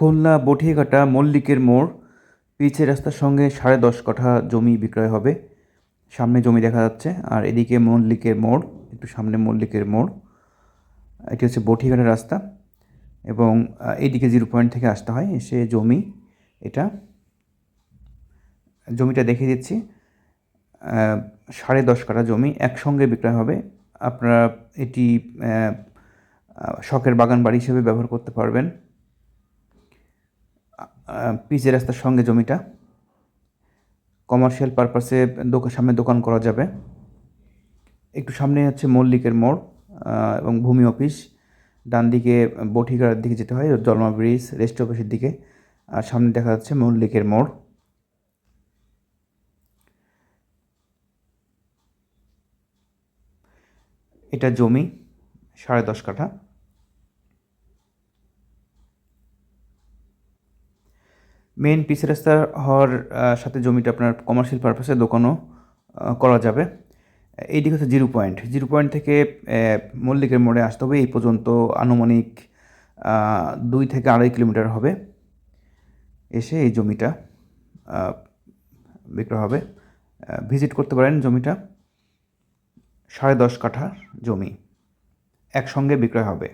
খুলনা বটিয়াঘাটা মল্লিকের মোড়। পিচের রাস্তার সঙ্গে সাড়ে দশ কাঠা জমি বিক্রয় হবে। সামনে জমি দেখা যাচ্ছে, আর এদিকে মল্লিকের মোড়, একটু সামনে মল্লিকের মোড়। এটি হচ্ছে বটিয়াঘাটার রাস্তা এবং এইদিকে জিরো পয়েন্ট থেকে আসতে হয়, এসে জমি এটা, জমিটা দেখিয়ে দিচ্ছি। সাড়ে দশ কাঠা জমি একসঙ্গে বিক্রয় হবে। আপনারা এটি শখের বাগান বাড়ি হিসেবে ব্যবহার করতে পারবেন। পিচের রাস্তার সঙ্গে জমিটা। কমার্শিয়াল পারপাসে দোকান সামনে দোকান করা যাবে। একটু সামনে হচ্ছে মল্লিকের মোড় এবং ভূমি অফিস। ডান দিকে বঠিগাড়ার দিকে যেতে হয়, জলমা ব্রিজ রেস্ট অফিসের দিকে। আর সামনে দেখা যাচ্ছে মল্লিকের মোড়। এটা জমি, সাড়ে দশ কাঠা। মেন পিস রাস্তা হওয়ার সাথে জমিটা আপনার কমার্শিয়াল পারপাসে দোকানও করা যাবে। এইদিকে হচ্ছে জিরো পয়েন্ট। জিরো পয়েন্ট থেকে মল্লিকের মোড়ে আসতে হবে। এই পর্যন্ত আনুমানিক দুই থেকে আড়াই কিলোমিটার হবে। এসে এই জমিটা বিক্রয় হবে। ভিজিট করতে পারেন জমিটা। সাড়ে দশ কাঠা জমি। একসঙ্গে বিক্রয় হবে।